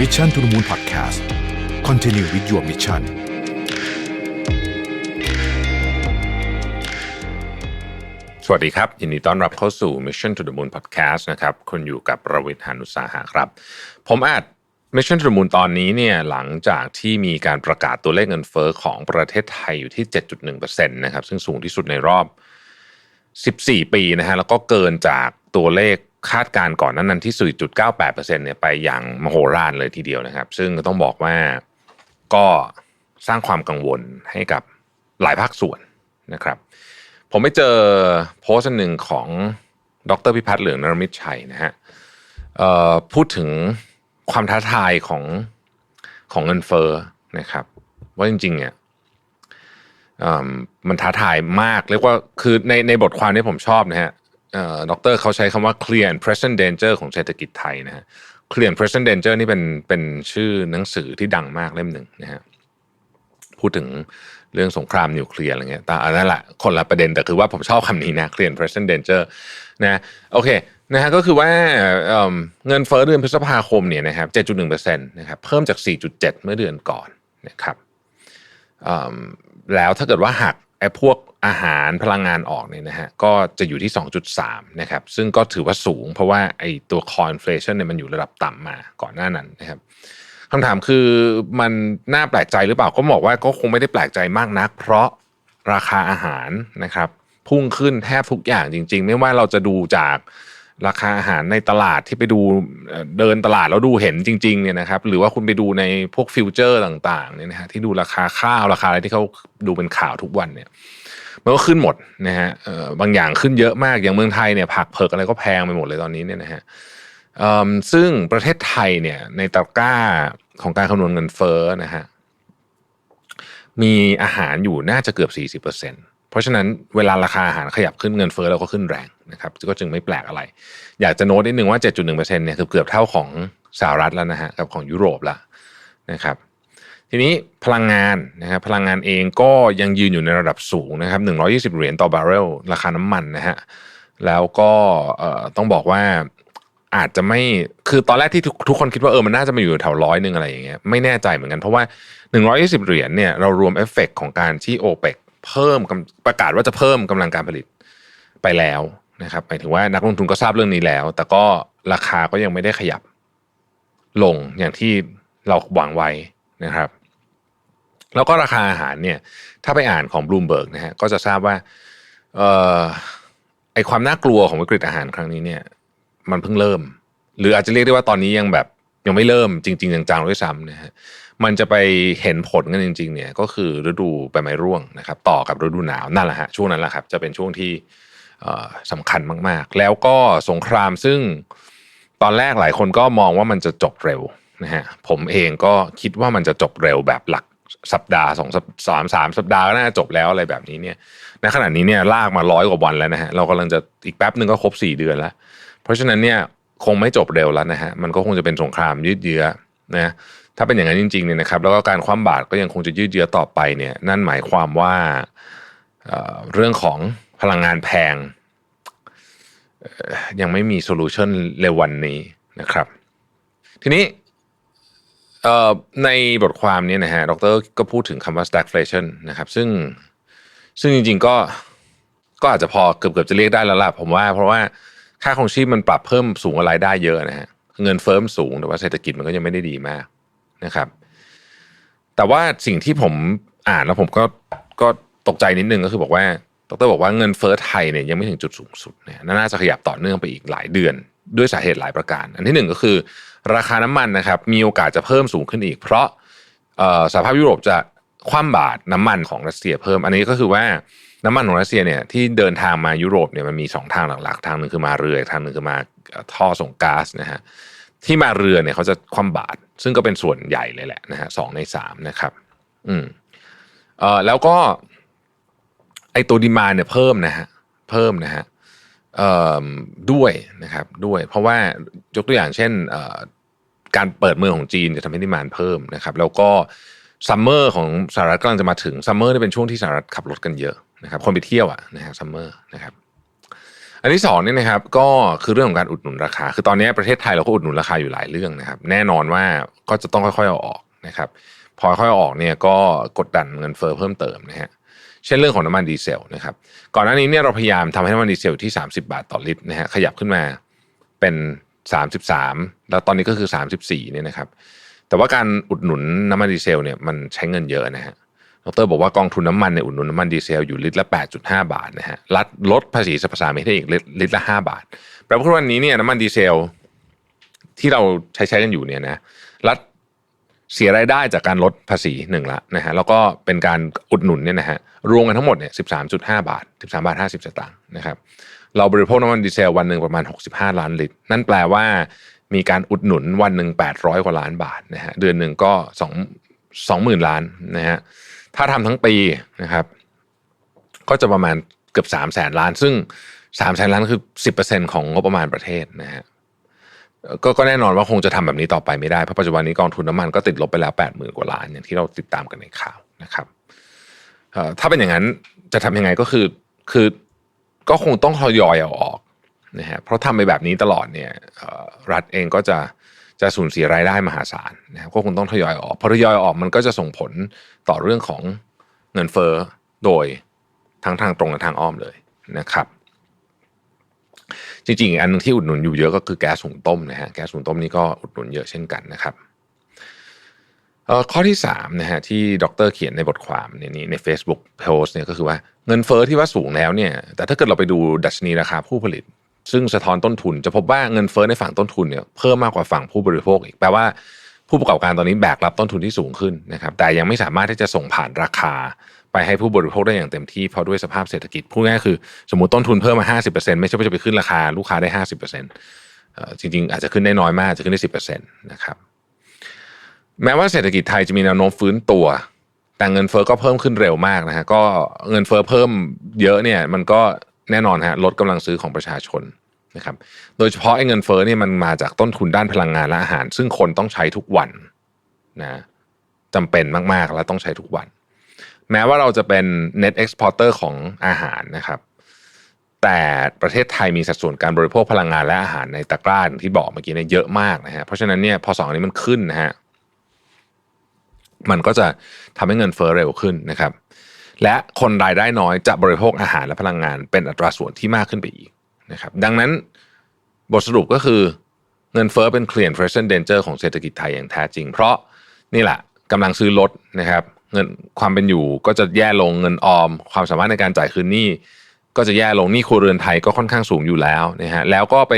Mission to the Moon Podcast Continue with your mission สวัสดีครับยินดีต้อนรับเข้าสู่ Mission to the Moon Podcast นะครับคุณอยู่กับประวิทยานุสาหะครับ ผมอาจ Mission to the Moon ตอนนี้เนี่ยหลังจากที่มีการประกาศตัวเลขเงินเฟอ้อของประเทศไทยอยู่ที่ 7.1%นะครับซึ่งสูงที่สุดในรอบ 14 ปีนะฮะแล้วก็เกินจากตัวเลข คาดการณ์ก่อนนั้นนั้นที่ 4.98%เนี่ยไปอย่างมโหฬารเลยทีเดียวนะครับ ซึ่งต้องบอกว่าก็สร้างความกังวลให้กับหลายภาคส่วนนะครับ ผมไปเจอโพสต์หนึ่งของดรพิพัฒน์เหลืองนรมิตชัยนะฮะพูดถึงความท้าทายของของเงินเฟ้อนะครับ ว่าจริงๆเนี่ยมันท้าทายมากเรียกว่าคือในในบทความที่ผมชอบนะฮะ ดรเขาใช้คำว่า clear and present danger ของเศรษฐกิจไทยนะฮะ clear and present danger นี่เป็นเป็นชื่อหนังสือที่ดังมากเล่มหนึ่งนะฮะพูดถึงเรื่องสงครามนิวเคลียร์อะไรเงี้ยแต่อันนั้นแหละคนละประเด็นแต่คือว่าผมชอบคำนี้นะ clear and present danger นะโอเคนะฮะก็คือว่าเเงินเฟ้อเดือนพฤษภาคมเนี่ยนะครับ 7.1%นะครับเพิ่มจาก 4.7 เมื่อเดือนก่อนนะครับแล้วถ้าเกิดว่าหักไอ้พวก อาหารพลังงานออกเนี่ยนะฮะก็จะอยู่ที่ 2.3 นะครับ ซึ่งก็ถือว่าสูงเพราะว่าไอ้ตัว core inflation เนี่ยมันอยู่ระดับต่ำมาก่อนหน้านั้นนะครับคำถามคือมันน่าแปลกใจหรือเปล่าก็บอกว่าก็คงไม่ได้แปลกใจมากนัก เพราะราคาอาหารนะครับพุ่งขึ้นแทบทุกอย่างจริง ๆ ไม่ว่าเราจะดูจากราคาอาหารในตลาดที่ไปดูเอ่อเดินตลาดแล้วดูเห็นจริงๆเนี่ยนะครับ หรือว่าคุณไปดูในพวกฟิวเจอร์ต่างๆเนี่ยนะฮะที่ดูราคาข้าวราคาอะไรที่เขาดูเป็นข่าวทุกวันเนี่ย มันก็ขึ้นหมดนะฮะบางอย่างขึ้นเยอะมากอย่างเมืองไทยเนี่ยผักเผือกอะไรก็แพงไปหมดเลยตอนนี้เนี่ยนะฮะซึ่งประเทศไทยเนี่ยในตะกร้าของการคำนวณเงินเฟ้อนะฮะมีอาหารอยู่น่าจะเกือบ 40%เพราะฉะนั้นเวลาราคาอาหารขยับขึ้นเงินเฟ้อเราก็ขึ้นแรงนะครับก็จึงไม่แปลกอะไร อยากจะโน้ตนิดนึงว่า 7.1%เนี่ยคือเกือบเท่าของสหรัฐแล้วนะฮะกับของยุโรปแล้วนะครับ ทีนี้พลังงานนะครับพลังงานเองก็ยังยืนอยู่ในระดับสูงนะครับ 120 เหรียญต่อบาร์เรลราคาน้ำมันนะฮะแล้วก็ต้องบอกว่าอาจจะไม่คือตอนแรกที่ทุกคนคิดว่าเออมันน่าจะมาอยู่แถวร้อยหนึ่งอะไรอย่างเงี้ยไม่แน่ใจเหมือนกันเพราะว่า 120 เหรียญเนี่ยเรารวมเอฟเฟกของการที่โอเปกเพิ่มประกาศว่าจะเพิ่มกำลังการผลิตไปแล้วนะครับหมายถึงว่านักลงทุนก็ทราบเรื่องนี้แล้ว แต่ก็ราคาก็ยังไม่ได้ขยับลงอย่างที่เราหวังไว้ นะครับ แล้วก็ราคาอาหารเนี่ยถ้าไปอ่านของบลูมเบิร์กนะฮะก็จะทราบว่าเอ่อไอความน่ากลัวของวิกฤตอาหารครั้งนี้เนี่ย มันเพิ่งเริ่ม หรืออาจจะเรียกได้ว่าตอนนี้ยังแบบยังไม่เริ่มจริงๆจังๆด้วยซ้ำนะฮะมันจะไปเห็นผลกันจริง ๆ เนี่ย ก็คือฤดูใบไม้ร่วงนะครับ ต่อกับฤดูหนาวนั่นแหละฮะช่วงนั้นแหละครับ จะเป็นช่วงที่สำคัญมาก ๆ แล้วก็สงครามซึ่งตอนแรกหลายคนก็มองว่ามันจะจบเร็ว นะฮะผมเองก็คิดว่ามันจะจบเร็วแบบหลักสัปดาห์สองสามสามสัปดาห์ก็น่าจะจบแล้วอะไรแบบนี้เนี่ยในขณะนี้เนี่ยลากมาร้อยกว่าวันแล้วนะฮะเรากำลังจะอีกแป๊บหนึ่งก็ครบสี่เดือนแล้ว เพราะฉะนั้นเนี่ยคงไม่จบเร็วแล้วนะฮะมันก็คงจะเป็นสงครามยืดเยื้อนะถ้าเป็นอย่างนั้นจริงๆเนี่ยนะครับแล้วก็การคว่ำบาตรก็ยังคงจะยืดเยื้อต่อไปเนี่ยนั่นหมายความว่าเเรื่องของพลังงานแพงยังไม่มีโซลูชันเร็ววันนี้นะครับ ทีนี้ ในบทความนี้นะฮะดรก็พูดถึงคำว่า stagflation นะครับซึ่งซึ่งจริง ๆ ก็ก็อาจจะพอเกือบๆจะเรียกได้แล้วล่ะผมว่า เพราะว่าค่าของชีพมันปรับเพิ่มสูงกว่ารายได้เยอะนะฮะเงินเฟ้อมสูงแต่ว่าเศรษฐกิจมันก็ยังไม่ได้ดีมากนะครับ แต่ว่าสิ่งที่ผมอ่านแล้วผมก็ก็ตกใจนิดนึงก็คือบอกว่าดรบอกว่าเงินเฟ้อไทยเนี่ยยังไม่ถึงจุดสูงสุดเนี่ยน่าจะขยับต่อเนื่องไปอีกหลายเดือน ด้วยสาเหตุหลายประการ อันที่หนึ่งก็คือ ราคาน้ำมันนะครับมีโอกาสจะเพิ่มสูงขึ้นอีก เพราะสหภาพยุโรปจะคว่ำบาตรน้ำมันของรัสเซียเพิ่ม อันนี้ก็คือว่าน้ำมันของรัสเซียเนี่ยที่เดินทางมายุโรปเนี่ยมันมีสองทางหลักๆ ทางหนึ่งคือมาเรือทางหนึ่งคือมาท่อส่งก๊าซนะฮะที่มาเรือเนี่ยเขาจะคว่ำบาตรซึ่งก็เป็นส่วนใหญ่เลยแหละนะฮะสองในสามนะครับ อืมเอ่อแล้วก็ไอตัวดีมาเนี่ยเพิ่มนะฮะเพิ่มนะฮะ ด้วยนะครับด้วย เพราะว่ายกตัวอย่างเช่นการเปิดเมืองของจีนจะทำให้ดีมานเพิ่มนะครับ แล้วก็ซัมเมอร์ของสหรัฐกำลังจะมาถึงซัมเมอร์นี่เป็นช่วงที่สหรัฐขับรถกันเยอะนะครับคนไปเที่ยวอะนะฮะซัมเมอร์นะครับอันที่สองเนี่ยนะครับก็คือเรื่องของการอุดหนุนราคา คือตอนนี้ประเทศไทยเราก็อุดหนุนราคาอยู่หลายเรื่องนะครับ แน่นอนว่าก็จะต้องค่อยๆเอาออกนะครับ พอค่อยๆอออกเนี่ยก็กดดันเงินเฟ้อเพิ่มเติมนะฮะ เช่นเรื่องของน้ำมันดีเซลนะครับก่อนหน้านี้เนี่ยเราพยายามทำให้น้ำมันดีเซลที่ 30 บาทต่อลิตรนะฮะขยับขึ้นมาเป็น 33 แล้วตอนนี้ก็คือ 34เนี่ยนะครับแต่ว่าการอุดหนุนน้ำมันดีเซลเนี่ยมันใช้เงินเยอะนะฮะดรบอกว่ากองทุนน้ำมันเนี่ยอุดหนุนน้ำมันดีเซลอยู่ลิตรละ 8.5 บาทนะฮะลดลดภาษีสรรพสามิตให้อีกลิตรละ 5 บาทแปลว่าวันนี้เนี่ยน้ำมันดีเซลที่เราใช้ใช้กันอยู่เนี่ยนะรัฐ เสียรายได้จากการลดภาษีหนึ่งละนะฮะแล้วก็เป็นการอุดหนุนเนี่ยนะฮะรวมกันทั้งหมดเนี่ย13.5บาท13บสามบาท50สตางค์นะครับเราบริโภคน้ำมันดีเซลวันหนึ่งประมาณ65ล้านลิตร นั่นแปลว่ามีการอุดหนุนวันหนึ่ง800กว่าล้านบาทนะฮะเดือนหนึ่งก็2 20,000ล้านนะฮะถ้าทำทั้งปีนะครับ ก็จะประมาณเกือบ3 0 0แสนล้าน ซึ่ง3 0 0แสนล้านคือ10%ของงบประมาณประเทศนะฮะ ก็ก็แน่นอนว่าคงจะทำแบบนี้ต่อไปไม่ได้ เพราะปัจจุบันนี้กองทุนน้ำมันก็ติดลบไปแล้ว80,000กว่าล้านอย่างที่เราติดตามกันในข่าวนะครับถ้าเป็นอย่างนั้นจะทำยังไงก็คือคือก็คงต้องทยอยเอาออกนะฮะเพราะทำไปแบบนี้ตลอดเนี่ยรัฐเองก็จะจะสูญเสียรายได้มหาศาลนะครับก็คงต้องทยอยออกพอทยอยออกมันก็จะส่งผลต่อเรื่องของเงินเฟ้อโดยทั้งทางตรงและทางอ้อมเลยนะครับ จริงๆ อันนึงที่อุดหนุนอยู่เยอะก็คือแก๊สหุงต้มนะฮะแก๊สหุงต้มนี่ก็อุดหนุนเยอะเช่นกันนะครับข้อที่3นะฮะที่ดรเขียนในบทความในนี้ใน Facebook post เนี่ยก็คือว่าเงินเฟอ้อที่ว่าสูงแล้วเนี่ยแต่ถ้าเกิดเราไปดูดัชนีราคาผู้ผลิต ซึ่งสะท้อนต้นทุน จะพบว่าเงินเฟอ้อในฝั่งต้นทุนเนี่ยเพิ่มมากกว่าฝั่งผู้บริโภคอีกแปลว่าผู้ประกอบการตอนนี้แบกรับต้นทุนที่สูงขึ้นนะครับแต่ยังไม่สามารถที่จะส่งผ่านราคา ไปให้ผู้บริโภคได้อย่างเต็มที่เพราะด้วยสภาพเศรษฐกิจพูดง่ายคือ สมมติต้นทุนเพิ่มมา 50%ไม่ใช่ว่าจะไปขึ้นราคาลูกค้าได้ 50%จริงๆ อาจจะขึ้นได้น้อยมากจะขึ้นได้ 10%นะครับแม้ว่าเศรษฐกิจไทยจะมีแนวโน้มฟื้นตัว แต่เงินเฟอ้อก็เพิ่มขึ้นเร็วมากนะฮะก็เงินเฟอ้อเพิ่มเยอะเนี่ยมันก็แน่นอนฮะลดกำลังซื้อของประชาชนนะครับโดยเฉพาะไอ้เงินเฟอ้อเนี่ยมันมาจากต้นทุนด้านพลังงานและอาหาร ซึ่งคนต้องใช้ทุกวันนะจำเป็นมากๆ และต้องใช้ทุกวัน แม้ว่าเราจะเป็น net exporter ของอาหารนะครับ แต่ประเทศไทยมีสัดส่วนการบริโภคพลังงานและอาหารในตะกร้าที่บอกเมื่อกี้เนี่ยเยอะมากนะฮะเพราะฉะนั้นเนี่ยพอสองอันนี้มันขึ้นนะฮะมันก็จะทำให้เงินเฟ้อเร็วขึ้นนะครับ และคนรายได้น้อยจะบริโภคอาหารและพลังงาน เป็นอัตราส่วนที่มากขึ้นไปอีกนะครับ ดังนั้นบทสรุปก็คือเงินเฟ้อเป็น clear present danger ของเศรษฐกิจไทยอย่างแท้จริง เพราะนี่แหละกำลังซื้อลดนะครับ เงินความเป็นอยู่ก็จะแย่ลงเงินออม ความสามารถในการจ่ายคืนหนี้ก็จะแย่ลงหนี้ครัวเรือนไทยก็ค่อนข้างสูงอยู่แล้วนะฮะแล้วก็ไป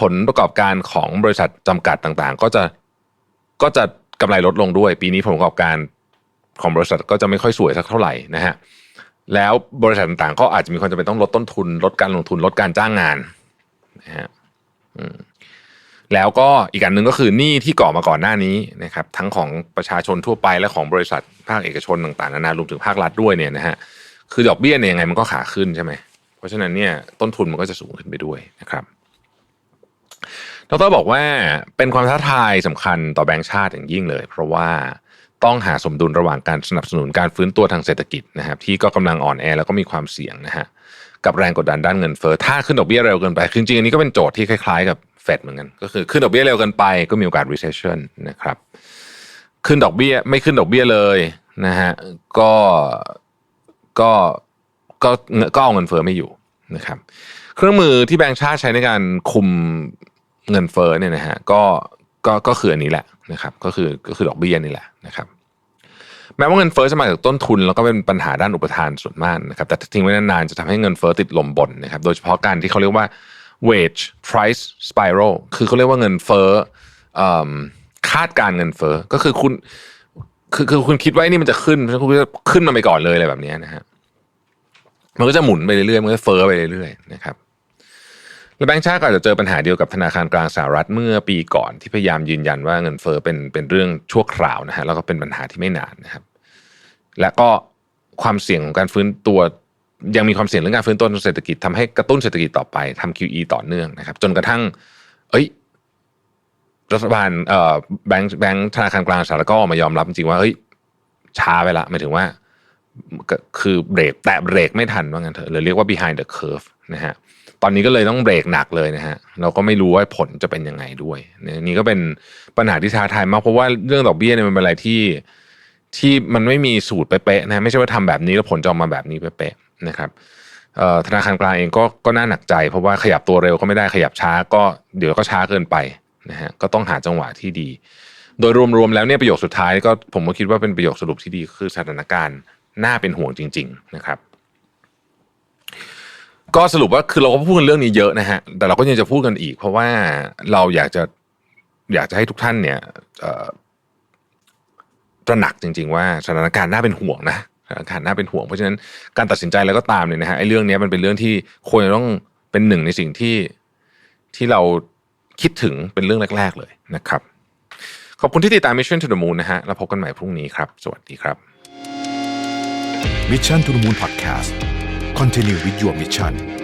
ผลประกอบการของบริษัทจำกัดต่างๆ ก็จะก็จะกำไรลดลงด้วย ปีนี้ผลประกอบการของบริษัทก็จะไม่ค่อยสวยสักเท่าไหร่นะฮะแล้วบริษัทต่างๆ ก็อาจจะมีความจำเป็นต้องลดต้นทุน ลดการลงทุนลดการจ้างงานนะฮะ แล้วก็อีกอันหนึ่งก็คือหนี้ที่ก่อมาก่อนหน้านี้นะครับทั้งของประชาชนทั่วไปและของบริษัทภาคเอกชนต่างๆนานารวมถึงภาครัฐด้วยเนี่ยนะฮะคือดอกเบี้ยเนี่ยยังไงมันก็ขาขึ้นใช่ไหมเพราะฉะนั้นเนี่ยต้นทุนมันก็จะสูงขึ้นไปด้วยนะครับดรบอกว่าเป็นความท้าทายสำคัญต่อแบงก์ชาติอย่างยิ่งเลย เพราะว่าต้องหาสมดุลระหว่างการสนับสนุนการฟื้นตัวทางเศรษฐกิจนะครับที่ก็กำลังอ่อนแอแล้วก็มีความเสี่ยงนะฮะกับแรงกดดันด้านเงินเฟ้อถ้าขึ้นดอกเบี้ยเร็วเกินไปจริงๆอันนี้ก็เป็นโจทย์ที่คล้ายๆ กับ เฟดเหมือนกัน ก็คือขึ้นดอกเบี้ยเร็วเกินไป ก็มีโอกาส recession นะครับ ขึ้นดอกเบี้ยไม่ขึ้นดอกเบี้ยเลยนะฮะก็ก็ก็ก็เอาเงินเฟ้อไม่อยู่นะครับ เครื่องมือที่แบงก์ชาติใช้ในการคุมเงินเฟ้อเนี่ยนะฮะก็ก็ก็คืออันนี้แหละนะครับ ก็คือก็คือดอกเบี้ยนี่แหละนะครับแม้ว่าเงินเฟ้อจะมาจากต้นทุน แล้วก็เป็นปัญหาด้านอุปทานส่วนมากนะครับแต่ทิ้งไว้นานๆจะทำให้เงินเฟ้อติดลมบนนะครับ โดยเฉพาะการที่เขาเรียกว่า wage price spiral คือเขาเรียกว่าเงินเฟ้อคาดการเงินเฟ้อก็คือคุณคือคือคุณคิดว่านี่มันจะขึ้นคุณก็ขึ้นมาไปก่อนเลยอะไรแบบนี้นะฮะมันก็จะหมุนไปเรื่อยๆมันก็เฟ้อไปเรื่อยๆนะครับและแบงก์ชาติก็อาจจะเจอปัญหาเดียวกับธนาคารกลางสหรัฐเมื่อปีก่อนที่พยายามยืนยันว่าเงินเฟ้อเป็นเป็นเรื่องชั่วคราวนะฮะแล้วก็เป็นปัญหาที่ไม่นานนะครับ และก็ความเสี่ยงของการฟื้นตัว ยังมีความเสี่ยงเรื่องการฟื้นตัวทางเศรษฐกิจทำให้กระตุ้นเศรษฐกิจต่อไปทำ QE ต่อเนื่องนะครับ จนกระทั่ง เอ้ยรัฐบาลเอ่อแบงค์แบงค์ธนาคารกลางสหรัฐก็ออกมายอมรับจริงว่าเฮ้ยช้าไปละหมายถึงว่าคือเบรกแตะเบรกไม่ทันว่างั้นเถอะหรือเรียกว่า behind the curve นะฮะตอนนี้ก็เลยต้องเบรกหนักเลยนะฮะเราก็ไม่รู้ว่าผลจะเป็นยังไงด้วยนี่ก็เป็นปัญหาที่ท้าทายมากเพราะว่าเรื่องดอกเบี้ยเนี่ยมันเป็นอะไรที่ที่มันไม่มีสูตรเป๊ะๆนะไม่ใช่ว่าทำแบบนี้แล้วผลจะออกมาแบบนี้เป๊ะๆ นะครับธนาคารกลางเองก็ก็น่าหนักใจ เพราะว่าขยับตัวเร็วก็ไม่ได้ขยับช้าก็เดี๋ยวก็ช้าเกินไปนะฮะก็ต้องหาจังหวะที่ดี โดยรวมๆแล้วเนี่ยประโยคสุดท้ายก็ผมก็คิดว่าเป็นประโยคสรุปที่ดีคือสถานการณ์น่าเป็นห่วงจริง ๆ นะครับ ก็สรุปว่าคือเราก็พูดกันเรื่องนี้เยอะนะฮะแต่เราก็ยังจะพูดกันอีก เพราะว่าเราอยากจะอยากจะให้ทุกท่านเนี่ยตระหนักจริง ๆ ว่าสถานการณ์น่าเป็นห่วงนะ สถานการน่าเป็นห่วง เพราะฉะนั้นการตัดสินใจอะไรก็ตามเนี่ยนะฮะไอ้เรื่องนี้มันเป็นเรื่องที่ควรจะต้องเป็นหนึ่งในสิ่งที่ที่เราคิดถึงเป็นเรื่องแรก ๆ เลยนะครับ ขอบคุณที่ติดตาม Mission to the Moon นะฮะแล้วพบกันใหม่พรุ่งนี้ครับ สวัสดีครับ Mission to the Moon Podcast Continue with your mission